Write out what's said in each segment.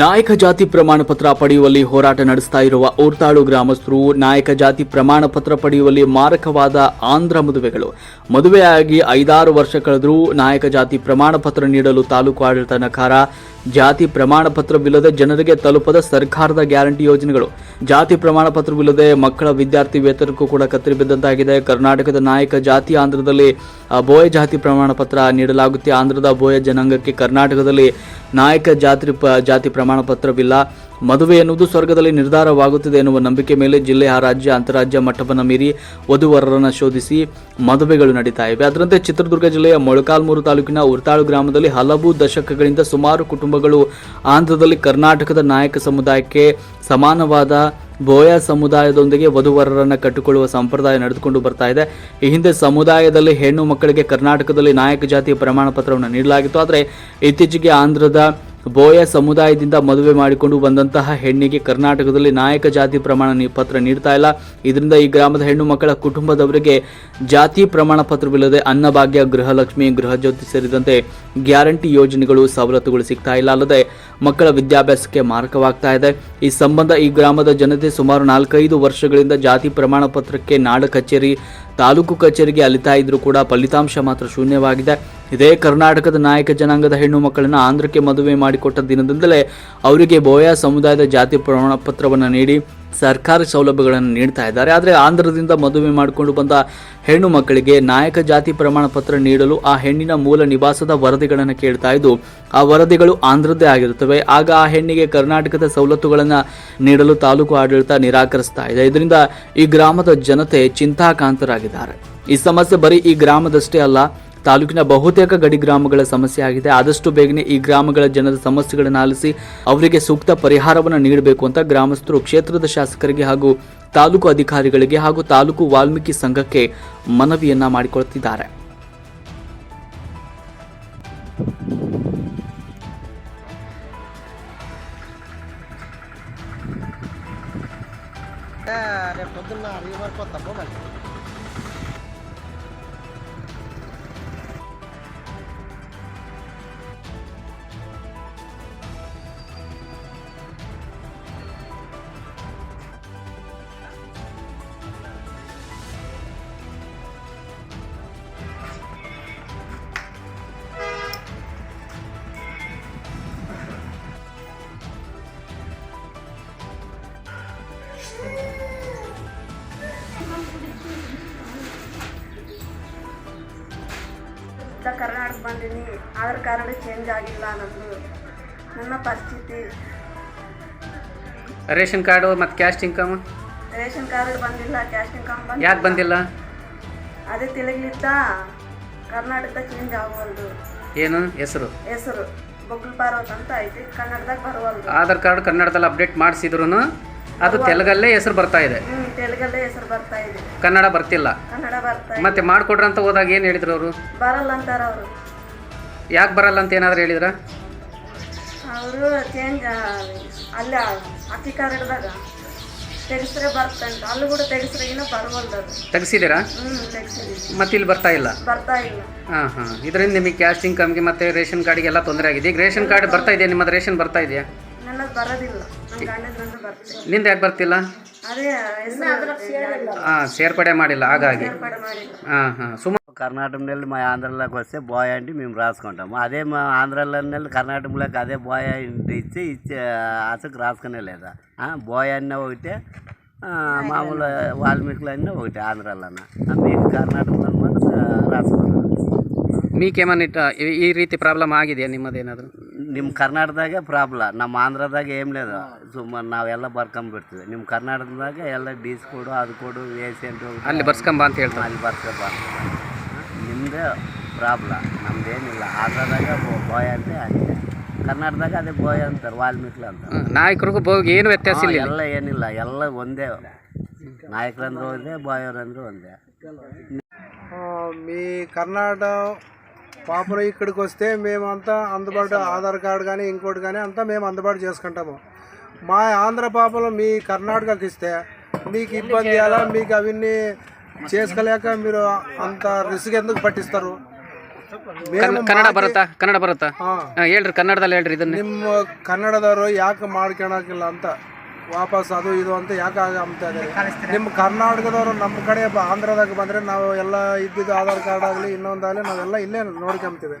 ನಾಯಕ ಜಾತಿ ಪ್ರಮಾಣ ಪತ್ರ ಪಡೆಯುವಲ್ಲಿ ಹೋರಾಟ ನಡೆಸ್ತಾ ಇರುವ ಊರ್ತಾಳು ಗ್ರಾಮಸ್ಥರು ನಾಯಕ ಜಾತಿ ಪ್ರಮಾಣ ಪತ್ರ ಪಡೆಯುವಲ್ಲಿ ಮಾರಕವಾದ ಆಂಧ್ರ ಮದುವೆಗಳು. ಮದುವೆಯಾಗಿ ಐದಾರು ವರ್ಷ ಕಳೆದರೂ ನಾಯಕ ಜಾತಿ ಪ್ರಮಾಣ ಪತ್ರ ನೀಡಲು ತಾಲೂಕು ಆಡಳಿತ ನಕಾರ. ಜಾತಿ ಪ್ರಮಾಣ ಪತ್ರವಿಲ್ಲದೆ ಜನರಿಗೆ ತಲುಪದ ಸರ್ಕಾರದ ಗ್ಯಾರಂಟಿ ಯೋಜನೆಗಳು. ಜಾತಿ ಪ್ರಮಾಣ ಪತ್ರವಿಲ್ಲದೆ ಮಕ್ಕಳ ವಿದ್ಯಾರ್ಥಿ ವೇತನಕ್ಕೂ ಕೂಡ ಕತ್ತರಿ ಬಿದ್ದಂತಾಗಿದೆ. ಕರ್ನಾಟಕದ ನಾಯಕ ಜಾತಿ ಆಂಧ್ರದಲ್ಲಿ ಬೋಯ ಜಾತಿ ಪ್ರಮಾಣ ಪತ್ರ ನೀಡಲಾಗುತ್ತೆ. ಆಂಧ್ರದ ಬೋಯ ಜನಾಂಗಕ್ಕೆ ಕರ್ನಾಟಕದಲ್ಲಿ ನಾಯಕ ಜಾತಿ ಜಾತಿ ಪ್ರಮಾಣ ಪತ್ರವಿಲ್ಲ. ಮದುವೆ ಎನ್ನುವುದು ಸ್ವರ್ಗದಲ್ಲಿ ನಿರ್ಧಾರವಾಗುತ್ತದೆ ಎನ್ನುವ ನಂಬಿಕೆ ಮೇಲೆ ಜಿಲ್ಲೆಯ ರಾಜ್ಯ, ಅಂತಾರಾಜ್ಯ ಮಟ್ಟವನ್ನು ಮೀರಿ ವಧುವರರನ್ನು ಶೋಧಿಸಿ ಮದುವೆಗಳು ನಡೀತಾ ಇವೆ. ಅದರಂತೆ ಚಿತ್ರದುರ್ಗ ಜಿಲ್ಲೆಯ ಮೊಳಕಾಲ್ಮೂರು ತಾಲೂಕಿನ ಉರ್ತಾಳು ಗ್ರಾಮದಲ್ಲಿ ಹಲವು ದಶಕಗಳಿಂದ ಸುಮಾರು ಕುಟುಂಬಗಳು ಆಂಧ್ರದಲ್ಲಿ ಕರ್ನಾಟಕದ ನಾಯಕ ಸಮುದಾಯಕ್ಕೆ ಸಮಾನವಾದ ಬೋಯ ಸಮುದಾಯದೊಂದಿಗೆ ವಧುವರರನ್ನು ಕಟ್ಟಿಕೊಳ್ಳುವ ಸಂಪ್ರದಾಯ ನಡೆದುಕೊಂಡು ಬರ್ತಾ ಇದೆ. ಈ ಹಿಂದೆ ಸಮುದಾಯದಲ್ಲಿ ಹೆಣ್ಣು ಮಕ್ಕಳಿಗೆ ಕರ್ನಾಟಕದಲ್ಲಿ ನಾಯಕ ಜಾತಿಯ ಪ್ರಮಾಣ ಪತ್ರವನ್ನು ನೀಡಲಾಗಿತ್ತು. ಆದರೆ ಇತ್ತೀಚೆಗೆ ಆಂಧ್ರದ ಬೋಯ ಸಮುದಾಯದಿಂದ ಮದುವೆ ಮಾಡಿಕೊಂಡು ಬಂದಂತಹ ಹೆಣ್ಣಿಗೆ ಕರ್ನಾಟಕದಲ್ಲಿ ನಾಯಕ ಜಾತಿ ಪ್ರಮಾಣ ಪತ್ರ ನೀಡ್ತಾ ಇಲ್ಲ. ಇದರಿಂದ ಈ ಗ್ರಾಮದ ಹೆಣ್ಣು ಮಕ್ಕಳ ಕುಟುಂಬದವರಿಗೆ ಜಾತಿ ಪ್ರಮಾಣ ಪತ್ರವಿಲ್ಲದೆ ಅನ್ನಭಾಗ್ಯ, ಗೃಹಲಕ್ಷ್ಮಿ, ಗೃಹಜ್ಯೋತಿ ಸೇರಿದಂತೆ ಗ್ಯಾರಂಟಿ ಯೋಜನೆಗಳು ಸವಲತ್ತುಗಳು ಸಿಗ್ತಾ ಇಲ್ಲ. ಅಲ್ಲದೆ ಮಕ್ಕಳ ವಿದ್ಯಾಭ್ಯಾಸಕ್ಕೆ ಮಾರಕವಾಗ್ತಾ ಇದೆ. ಈ ಸಂಬಂಧ ಈ ಗ್ರಾಮದ ಜನತೆ ಸುಮಾರು ನಾಲ್ಕೈದು ವರ್ಷಗಳಿಂದ ಜಾತಿ ಪ್ರಮಾಣ ಪತ್ರಕ್ಕೆ ನಾಡ ಕಚೇರಿ, ತಾಲೂಕು ಕಚೇರಿಗೆ ಅಲಿತಾ ಇದ್ರೂ ಕೂಡ ಫಲಿತಾಂಶ ಮಾತ್ರ ಶೂನ್ಯವಾಗಿದೆ. ಇದೇ ಕರ್ನಾಟಕದ ನಾಯಕ ಜನಾಂಗದ ಹೆಣ್ಣು ಮಕ್ಕಳನ್ನು ಆಂಧ್ರಕ್ಕೆ ಮದುವೆ ಮಾಡಿಕೊಟ್ಟ ದಿನದಿಂದಲೇ ಅವರಿಗೆ ಬೋಯಾ ಸಮುದಾಯದ ಜಾತಿ ಪ್ರಮಾಣ ಪತ್ರವನ್ನು ನೀಡಿ ಸರ್ಕಾರಿ ಸೌಲಭ್ಯಗಳನ್ನು ನೀಡ್ತಾ ಇದ್ದಾರೆ. ಆದರೆ ಆಂಧ್ರದಿಂದ ಮದುವೆ ಮಾಡಿಕೊಂಡು ಬಂದ ಹೆಣ್ಣು ಮಕ್ಕಳಿಗೆ ನಾಯಕ ಜಾತಿ ಪ್ರಮಾಣ ಪತ್ರ ನೀಡಲು ಆ ಹೆಣ್ಣಿನ ಮೂಲ ನಿವಾಸದ ವರದಿಗಳನ್ನು ಕೇಳ್ತಾ ಇದ್ದು, ಆ ವರದಿಗಳು ಆಂಧ್ರದ್ದೇ ಆಗಿರುತ್ತವೆ. ಆಗ ಆ ಹೆಣ್ಣಿಗೆ ಕರ್ನಾಟಕದ ಸವಲತ್ತುಗಳನ್ನು ನೀಡಲು ತಾಲೂಕು ಆಡಳಿತ ನಿರಾಕರಿಸ್ತಾ ಇದೆ. ಇದರಿಂದ ಈ ಗ್ರಾಮದ ಜನತೆ ಚಿಂತಾಕಾಂತರಾಗಿದ್ದಾರೆ. ಈ ಸಮಸ್ಯೆ ಬರೀ ಈ ಗ್ರಾಮದಷ್ಟೇ ಅಲ್ಲ ತಾಲೂಕಿನ ಬಹುತೇಕ ಗಡಿ ಗ್ರಾಮಗಳ ಸಮಸ್ಯೆ ಆಗಿದೆ ಆದಷ್ಟು ಬೇಗನೆ ಈ ಗ್ರಾಮಗಳ ಜನರ ಸಮಸ್ಯೆಗಳನ್ನು ಆಲಿಸಿ ಅವರಿಗೆ ಸೂಕ್ತ ಪರಿಹಾರವನ್ನು ನೀಡಬೇಕು ಅಂತ ಗ್ರಾಮಸ್ಥರು ಕ್ಷೇತ್ರದ ಶಾಸಕರಿಗೆ ಹಾಗೂ ತಾಲೂಕು ಅಧಿಕಾರಿಗಳಿಗೆ ಹಾಗೂ ತಾಲೂಕು ವಾಲ್ಮೀಕಿ ಸಂಘಕ್ಕೆ ಮನವಿಯನ್ನ ಮಾಡಿಕೊಳ್ತಿದ್ದಾರೆ అంటే రేపు పొద్దున్న అడిగి వరకు ಕರ್ನಾಟಕ ಬಂದೀನಿ ಆಧಾರ್ ಕಾರ್ಡ್ ಚೇಂಜ್ ಆಗಿಲ್ಲ ಅನ್ನೋದು ನನ್ನ ಪರಿಸ್ಥಿತಿ. ರೇಷನ್ ಕಾರ್ಡು ಮತ್ತು ಕ್ಯಾಸ್ಟ್ ಇನ್ಕಮ್ ರೇಷನ್ ಕಾರ್ಡ್ ಬಂದಿಲ್ಲ ಕ್ಯಾಶ್ ಇನ್ಕಮ್ ಯಾಕೆ ಬಂದಿಲ್ಲ? ಅದೇ ತಿಳಿಲಿದ್ದ ಕರ್ನಾಟಕದ ಚೇಂಜ್ ಆಗುವಲ್ದು ಏನು ಹೆಸರು? ಹೆಸರು ಬೊಗ್ಲು ಪಾರ್ವತ್ ಅಂತ ಐತಿ ಕನ್ನಡದಾಗ ಬರುವಲ್ದು. ಆಧಾರ್ ಕಾರ್ಡ್ ಕನ್ನಡದಲ್ಲಿ ಅಪ್ಡೇಟ್ ಮಾಡಿಸಿದ್ರು ಅದು ತೆಲುಗಲ್ಲೇ ಹೆಸರು ಬರ್ತಾ ಇದೆ. ತೆಲುಗಲ್ಲೇ ಹೆಸರು ಬರ್ತಾ ಇದೆ. ಕನ್ನಡ ಬರ್ತಿಲ್ಲ. ಕನ್ನಡ ಬರ್ತಾ ಇದೆ ಮತ್ತೆ ಮಾಡಿಕೊಡ್ರಿ ಅಂತ ಹೋದಾಗ ಏನು ಹೇಳಿದ್ರು ಅವರು? ಬರಲ್ಲ ಅಂತಾರ ಅವರು. ಯಾಕೆ ಬರಲ್ಲ ಅಂತ ಏನಾದ್ರು ಹೇಳಿದ್ರ? ಅವರು ಚೇಂಜ್ ಅಲ್ಲೇ ಅಕ್ಕಿ ಕಾರ್ಡ್ದಾಗ ತೆಗೆಸ್ರೆ ಬರ್ತಂತ ಅಲ್ಲಿ ಕೂಡ ತೆಗೆಸ್ರೆ ಏನೋ ಬರವಲ್ದು ಅದು. ತೆಗ್ಸಿದ್ದೀರಾ? ಹ್ಞೂ ತೆಗ್ಸಿದೀವಿ ಮತ್ತೆ ಇಲ್ಲಿ ಬರ್ತಾ ಇಲ್ಲ? ಬರ್ತಾ ಇಲ್ಲ. ಹಾಂ ಹಾಂ. ಇದರಿಂದ ನಿಮಗೆ ಕ್ಯಾಸ್ಟ್ ಇನ್ಕಮ್ಗೆ ಮತ್ತೆ ರೇಷನ್ ಕಾರ್ಡ್ಗೆಲ್ಲ ತೊಂದರೆ ಆಗಿದೆ. ಈಗ ರೇಷನ್ ಕಾರ್ಡ್ ಬರ್ತಾ ಇದೆಯಾ? ನಿಮ್ಮದು ರೇಷನ್ ಬರ್ತಾ ಇದೆಯಾ? ನನ್ನದು ಬರೋದಿಲ್ಲ. ನಿಂದ ಯಾಕೆ ಬರ್ತಿಲ್ಲ ಅದೇ ಹೆಸರು ಹಾಂ సేర్పడే ಮಾಡಿಲ್ಲ ಹಾಗಾಗಿ ಏರ್ಪಾಡು ಮಾಡಿಲ್ಲ ಹಾಂ ಹಾಂ సుమ కర్ణాటకంలో మా ఆంధ్రలోకి వస్తే బాయ్ అంటే మేము రాసుకుంటాము అదే మా ఆంధ్రాలో కర్ణాటకలోకి అదే బాయ్ అంటే ఇచ్చి ఇచ్చే అసలు రాసుకునే లేదా ఆ, బాయ్ అన్న ఒకటే ఆ, మామూలు వాల్మీకులు అన్న ఒకటే ఆంధ్రాలో మీకు కర్ణాటకలో మాత్రం రాసుకుంటాం మీకేమన్నా ఇట్లా ఈ- ఈ ರೀತಿ ಪ್ರಾಬ್ಲಮ್ ಆಗಿದೆಯಾ ನಿಮ್ಮದೇನಾದರೂ ನಿಮ್ಮ ಕರ್ನಾಟಕದಾಗೆ ಪ್ರಾಬ್ಲಮ್ ನಮ್ಮ ಆಂಧ್ರದಾಗ ಏಮ್ಲೇದು ಸುಮ್ಮನೆ ನಾವೆಲ್ಲ ಬರ್ಕೊಂಬಿಡ್ತೀವಿ. ನಿಮ್ಮ ಕರ್ನಾಟಕದಾಗ ಎಲ್ಲ ಡೀಸ್ ಕೊಡು ಅದು ಕೊಡು ಏಸೆಂಟು ಅಲ್ಲಿ ಬರ್ಸ್ಕೊಂಬ ಅಂತ ಹೇಳ್ತಾರೆ. ಅಲ್ಲಿ ಬರ್ಸ್ಕೊಂಬ ಪ್ರಾಬ್ಲಮ್ ಪ್ರಾಬ್ಲ ನಮ್ದೇನಿಲ್ಲ ಆಂಧ್ರದಾಗ ಬಾಯ್ ಅಂತ ಅಷ್ಟೇ ಕರ್ನಾಟಕದಾಗ ಅದೇ ಬಾಯ್ ಅಂತಾರೆ ವಾಲ್ಮೀಕಿ ಅಂತ. ನಾಯಕರಿಗೂ ಬೋಗ್ ಏನು ವ್ಯತ್ಯಾಸ ಇಲ್ಲ ಎಲ್ಲ ಏನಿಲ್ಲ. ಎಲ್ಲ ಒಂದೇ. ನಾಯಕರಂದ್ರೆ ಒಂದೇ ಬಾಯವ್ರಂದ್ರೂ ಒಂದೇ. ಮೀ ಕರ್ನಾಟಕ పాపలు ఇక్కడికి వస్తే మేమంతా అందుబాటు ఆధార్ కార్డు కానీ ఇంకోటి కానీ అంతా మేము అందుబాటు చేసుకుంటాము మా ఆంధ్ర పాపలు మీ కర్ణాటకకి ఇస్తే మీకు ఇబ్బంది ఎలా మీకు అవన్నీ చేసుకోలేక మీరు అంత రిస్క్ ఎందుకు పట్టిస్తారు minimum ಕನ್ನಡ ಹಾಕಿ- ಬರುತ್ತಾ ಕನ್ನಡ ಬರುತ್ತಾ ಹಾ ಹಾ, ಹೇಳ್ರಿ ಕನ್ನಡದಲ್ಲಿ ಹೇಳ್ರಿ ಇದನ್ನ ನಿಮ್ಮ ಕನ್ನಡದವರು ಯಾಕೆ ಮಾಡ್ಕೊಳಕಿಲ್ಲ ಅಂತ ವಾಪಸ್ ಅದು ಇದು ಅಂತ ಯಾಕೆ ಅಂತ ಇದ್ದಾರೆ? ನಿಮ್ಮ ಕರ್ನಾಟಕದವರು ನಮ್ಮ ಕಡೆ ಆಂಧ್ರದಾಗ ಬಂದರೆ ನಾವು ಎಲ್ಲ ಇದ್ದಿದ್ದು ಆಧಾರ್ ಕಾರ್ಡ್ ಆಗಲಿ ಇನ್ನೊಂದಾಗಲಿ ನಾವೆಲ್ಲ ಇಲ್ಲೇ ನೋಡ್ಕೊಂತೀವಿ.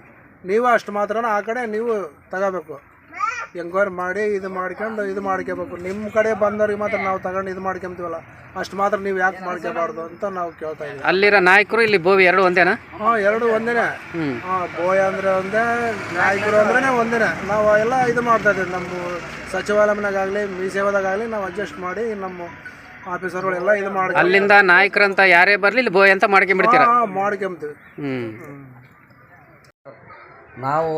ನೀವು ಅಷ್ಟು ಮಾತ್ರ ಆ ಕಡೆ ನೀವು ತಗೋಬೇಕು. ಎಂಕ್ವೈರಿ ಮಾಡಿ ಇದು ಮಾಡ್ಕೊಂಡು ಇದು ಮಾಡ್ಕೋಬೇಕು. ನಿಮ್ಮ ಕಡೆ ಬಂದವ್ರಿಗೆ ಮಾತ್ರ ನಾವು ತಗೊಂಡು ಇದು ಮಾಡ್ಕೊಂತೀವಲ್ಲ? ಅಷ್ಟು ಮಾತ್ರ ನೀವು ಯಾಕೆ ಮಾಡ್ಕೋಬಾರ್ದು ಅಂತ ನಾವು ಕೇಳ್ತಾ ಇದ್ದೀವಿ. ಅಲ್ಲಿರೋ ನಾಯಕರು ಇಲ್ಲಿ ಬೋವಿ ಎರಡು ಒಂದೇನಾ? ಹಾಂ ಎರಡು ಒಂದೇನೆ. ಹಾಂ ಬೋಯ್ ಅಂದರೆ ಒಂದೇ ನಾಯಕರು ಅಂದ್ರೆ ಒಂದೇನೆ. ನಾವು ಎಲ್ಲ ಇದು ಮಾಡ್ತಾ ಇದ್ದೀವಿ. ನಮ್ಮ ಸಚಿವಾಲಯನಾಗಲಿ ಮೀ ಸೇವಾದಾಗಲಿ ನಾವು ಅಡ್ಜಸ್ಟ್ ಮಾಡಿ ನಮ್ಮ ಆಫೀಸರ್ಗಳೆಲ್ಲ ಇದು ಮಾಡಿ ಅಲ್ಲಿಂದ ನಾಯಕರಂತ ಯಾರೇ ಬರಲಿ ಇಲ್ಲಿ ಬೋಯ್ ಅಂತ ಮಾಡ್ಕೊಂಬಿಡ್ತೀರ? ಹಾಂ ಮಾಡ್ಕೊಂತೀವಿ ಹ್ಞೂ ನಾವು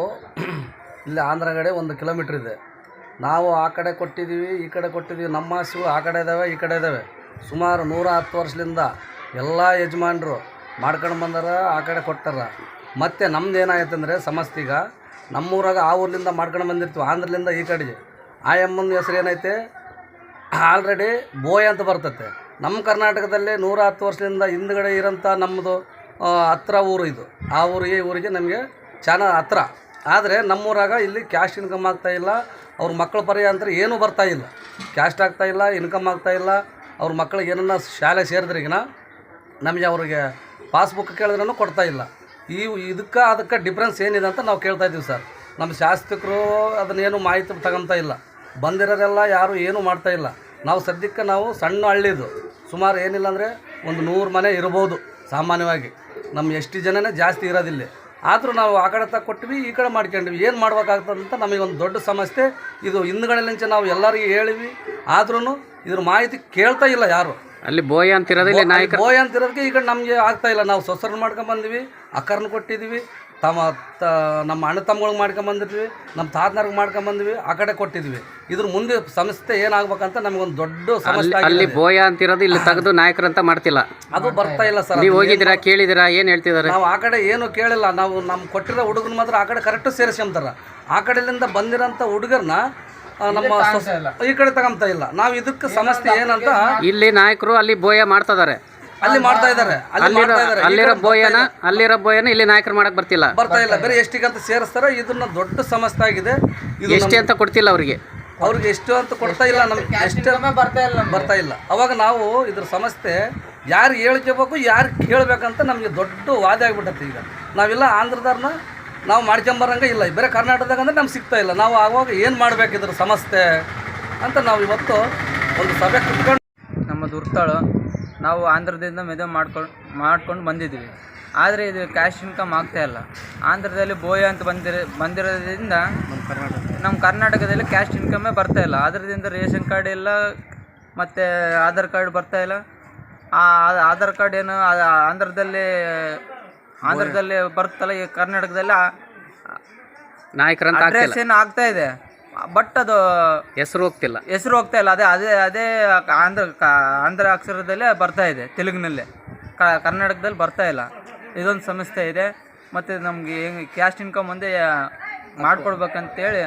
ಇಲ್ಲಿ ಆಂಧ್ರ ಕಡೆ ಒಂದು ಕಿಲೋಮೀಟ್ರ್ ಇದೆ. ನಾವು ಆ ಕಡೆ ಕೊಟ್ಟಿದ್ದೀವಿ, ಈ ಕಡೆ ಕೊಟ್ಟಿದ್ದೀವಿ, ನಮ್ಮ ಹಸು ಆ ಕಡೆ ಇದ್ದಾವೆ ಈ ಕಡೆ ಇದ್ದಾವೆ ಸುಮಾರು ನೂರ ಹತ್ತು ವರ್ಷದಿಂದ ಎಲ್ಲ ಯಜಮಾನರು ಮಾಡ್ಕೊಂಡು ಬಂದಾರ, ಆ ಕಡೆ ಕೊಟ್ಟಾರ. ಮತ್ತು ನಮ್ದು ಏನಾಯ್ತಂದರೆ ಸಮಸ್ತೀಗ ನಮ್ಮೂರಾಗ ಆ ಊರಿಂದ ಮಾಡ್ಕೊಂಡು ಬಂದಿರ್ತೀವಿ, ಆಂಧ್ರಲಿಂದ ಈ ಕಡೆಗೆ. ಆ ಎಮ್ಮನ ಹೆಸರು ಏನೈತೆ? ಆಲ್ರೆಡಿ ಬೋಯ್ ಅಂತ ಬರ್ತತೆ. ನಮ್ಮ ಕರ್ನಾಟಕದಲ್ಲಿ ನೂರ ಹತ್ತು ವರ್ಷದಿಂದ ಹಿಂದ್ಗಡೆ ಇರೋಂಥ ನಮ್ಮದು ಹತ್ರ ಊರು ಇದು. ಆ ಊರಿಗೆ ಈ ಊರಿಗೆ ನಮಗೆ ಚೆನ್ನಾಗಿ ಹತ್ರ. ಆದರೆ ನಮ್ಮೂರಾಗ ಇಲ್ಲಿ ಕ್ಯಾಶ್ ಇನ್ಕಮ್ ಆಗ್ತಾ ಇಲ್ಲ, ಅವ್ರ ಮಕ್ಕಳ ಪರ್ಯ ಅಂತ ಏನೂ ಬರ್ತಾ ಇಲ್ಲ. ಕ್ಯಾಸ್ಟ್ ಆಗ್ತಾ ಇಲ್ಲ ಇನ್ಕಮ್ ಆಗ್ತಾ ಇಲ್ಲ, ಅವ್ರ ಮಕ್ಕಳಿಗೆ ಏನನ್ನ ಶಾಲೆ ಸೇರಿದ್ರಿಗಿನ ನಮಗೆ ಅವ್ರಿಗೆ ಪಾಸ್ಬುಕ್ ಕೇಳಿದ್ರೂ ಕೊಡ್ತಾ ಇಲ್ಲ. ಈ ಇದಕ್ಕೆ ಅದಕ್ಕೆ ಡಿಫ್ರೆನ್ಸ್ ಏನಿದೆ ಅಂತ ನಾವು ಕೇಳ್ತಾ ಇದ್ದೀವಿ ಸರ್. ನಮ್ಮ ಶಾಸಕರು ಅದನ್ನೇನು ಮಾಹಿತಿ ತಗೊತಾ ಇಲ್ಲ. ಬಂದಿರೋರೆಲ್ಲ ಯಾರು ಏನೂ ಮಾಡ್ತಾ ಇಲ್ಲ. ನಾವು ಸದ್ಯಕ್ಕೆ ನಾವು ಸಣ್ಣ ಹಳ್ಳಿದು. ಸುಮಾರು ಏನಿಲ್ಲ ಅಂದರೆ ಒಂದು ನೂರು ಮನೆ ಇರ್ಬೋದು, ಸಾಮಾನ್ಯವಾಗಿ. ನಮ್ಮ ಎಷ್ಟು ಜನನೇ ಜಾಸ್ತಿ ಇರೋದಿಲ್ಲ. ಆದರೂ ನಾವು ಆ ಕಡೆ ಕೊಟ್ವಿ ಈ ಕಡೆ ಮಾಡ್ಕೊಂಡ್ವಿ. ಏನು ಮಾಡ್ಬೇಕಾಗ್ತದಂತ ಅಂತ ನಮಗೆ ಒಂದು ದೊಡ್ಡ ಸಮಸ್ಯೆ. ಇದು ಹಿಂದ್ಗಡೆಲಿಂಚ ನಾವು ಎಲ್ಲರಿಗೂ ಹೇಳಿವಿ. ಆದ್ರೂ ಇದ್ರ ಮಾಹಿತಿ ಕೇಳ್ತಾ ಇಲ್ಲ ಯಾರು. ಅಲ್ಲಿ ಬೋಯ ಅಂತಿರೋದಿಲ್ಲ ಬೋಯ ಅಂತಿರೋದಕ್ಕೆ ಬೋಯ್ ಅಂತಿರೋದಕ್ಕೆ ಈಗ ನಮಗೆ ಆಗ್ತಾ ಇಲ್ಲ. ನಾವು ಸೊಸರನ್ನ ಮಾಡ್ಕೊಂಡು ಬಂದಿವಿ ಅಕ್ಕರ್ನ ಕೊಟ್ಟಿದ್ದೀವಿ ತಮ್ಮ ತ ನಮ್ಮ ಅಣ್ಣ ತಮ್ಮಗಳಿಗೆ ಮಾಡ್ಕೊಂಬಂದಿದ್ವಿ ನಮ್ಮ ತಾತನರ್ಗೆ ಮಾಡ್ಕೊಂಬಂದ್ವಿ ಆ ಕಡೆ ಕೊಟ್ಟಿದ್ವಿ. ಇದ್ರ ಮುಂದೆ ಸಂಸ್ಥೆ ಏನಾಗ್ಬೇಕಂತ ನಮಗೊಂದು ದೊಡ್ಡ ಸಮಸ್ಯೆ ಅಲ್ಲಿ ಬೋಯ ಅಂತಿರೋದು ಇಲ್ಲಿ ತೆಗೆದು ನಾಯಕರಂತ ಮಾಡ್ತಿಲ್ಲ. ಅದು ಬರ್ತಾ ಇಲ್ಲ ಸರ್ ನೀವು ಹೋಗಿದ್ದೀರಾ ಕೇಳಿದಿರಾ ಏನು ಹೇಳ್ತಿದಾರೆ ನಾವು ಆ ಕಡೆ ಏನು ಕೇಳಿಲ್ಲ ನಾವು ನಮ್ಮ ಕೊಟ್ಟಿರೋ ಹುಡುಗನ ಮಾತ್ರ ಆ ಕಡೆ ಕರೆಕ್ಟು ಸೇರಿಸ್ಕೊಂತಾರೆ ಆ ಕಡೆಯಿಂದ ಬಂದಿರೋಂಥ ಹುಡುಗರನ್ನ ನಮ್ಮ ಈ ಕಡೆ ತಗೊಂತ ಇಲ್ಲ. ನಾವು ಇದಕ್ಕೆ ಸಮಸ್ಯೆ ಏನಂತ ಇಲ್ಲಿ ನಾಯಕರು ಅಲ್ಲಿ ಬೋಯ ಮಾಡ್ತಿದಾರೆ ಅಲ್ಲಿ ಮಾಡ್ತಾ ಇದ್ದಾರೆ ಅಲ್ಲಿ ಅಲ್ಲಿರೋ ಮಾಡ್ತಾ ಇದ್ದಾರೆ ಅಲ್ಲಿರೋ ಬೋಯನ ಅಲ್ಲಿರೋ ಬೋಯನ ಇಲ್ಲಿ ನಾಯಕರು ಮಾಡಕ್ ಬರ್ತಿಲ್ಲ. ಬರ್ತಾ ಇಲ್ಲ. ಬೇರೆ ಎಷ್ಟಿಗಂತ ಸೇರಿಸ್ತಾರೆ ಇದನ್ನ ದೊಡ್ಡ ಸಮಸ್ಯೆ ಆಗಿದೆ. ಇದು ಎಷ್ಟೇ ಅಂತ ಕೊಡ್ತಿಲ್ಲ ಅವ್ರಿಗೆ. ಅವ್ರಿಗೆ ಎಷ್ಟು ಅಂತ ಕೊಡ್ತಾ ಇಲ್ಲ ನಮ್ಗೆ ಎಷ್ಟು ಬರ್ತಾ ಇಲ್ಲ ಬರ್ತಾ ಇಲ್ಲ. ಅವಾಗ ನಾವು ಇದ್ರ ಸಮಸ್ಯೆ ಯಾರು ಹೇಳ್ಕೋಬೇಕು ಯಾರು ಕೇಳಬೇಕಂತ ನಮಗೆ ದೊಡ್ಡ ವಾದ ಆಗ್ಬಿಟ್ಟೈತೆ ಈಗ. ನಾವೆಲ್ಲ ಆಂಧ್ರದವ್ರನ್ನ ನಾವು ಮಾಡ್ಕೊಂಬರಂಗ ಇಲ್ಲ. ಬೇರೆ ಕರ್ನಾಟಕದಾಗ ಅಂದ್ರೆ ನಮ್ಗೆ ಸಿಗ್ತಾ ಇಲ್ಲ. ನಾವು ಆವಾಗ ಏನು ಮಾಡ್ಬೇಕು ಇದ್ರ ಸಮಸ್ಯೆ ಅಂತ ನಾವು ಇವತ್ತು ಒಂದು ಸಭೆ ಕುತ್ಕೊಂಡು ನಮ್ಮ ದುರ್ತಾಳು ನಾವು ಆಂಧ್ರದಿಂದ ಮೆದು ಮಾಡ್ಕೊಂಡು ಮಾಡ್ಕೊಂಡು ಬಂದಿದ್ದೀವಿ. ಆದರೆ ಇದು ಕ್ಯಾಶ್ ಇನ್ಕಮ್ ಆಗ್ತಾ ಇಲ್ಲ. ಆಂಧ್ರದಲ್ಲಿ ಬೋಯ ಅಂತ ಬಂದಿರ ಬಂದಿರೋದ್ರಿಂದ ನಮ್ಮ ಕರ್ನಾಟಕದಲ್ಲಿ. ಕ್ಯಾಶ್ ಇನ್ಕಮೇ ಬರ್ತಾ ಇಲ್ಲ. ಅದರಿಂದ ರೇಷನ್ ಕಾರ್ಡ್ ಇಲ್ಲ ಮತ್ತು ಆಧಾರ್ ಕಾರ್ಡ್ ಬರ್ತಾ ಇಲ್ಲ. ಆ ಆಧಾರ್ ಕಾರ್ಡ್ ಏನು ಆಂಧ್ರದಲ್ಲಿ ಆಂಧ್ರದಲ್ಲಿ ಬರ್ತಲ್ಲ ಈ ಕರ್ನಾಟಕದಲ್ಲಿ ನಾಯಕರಂತ ಆಗ್ತಾ ಇದೆ? ಬಟ್ ಅದು ಹೆಸರು ಹೋಗ್ತಿಲ್ಲ. ಹೆಸರು ಹೋಗ್ತಾ ಇಲ್ಲ. ಅದೇ ಅದೇ ಅದೇ ಆಂಧ್ರ ಆಂಧ್ರ ಅಕ್ಷರದಲ್ಲೇ ಬರ್ತಾ ಇದೆ ತೆಲುಗಿನಲ್ಲೇ. ಕ ಕರ್ನಾಟಕದಲ್ಲಿ ಬರ್ತಾ ಇಲ್ಲ. ಇದೊಂದು ಸಮಸ್ಯೆ ಇದೆ. ಮತ್ತು ನಮಗೆ ಹೆಂಗೆ ಕ್ಯಾಸ್ಟ್ ಇನ್ಕಮ್ ಒಂದೇ ಮಾಡಿಕೊಡ್ಬೇಕಂತೇಳಿ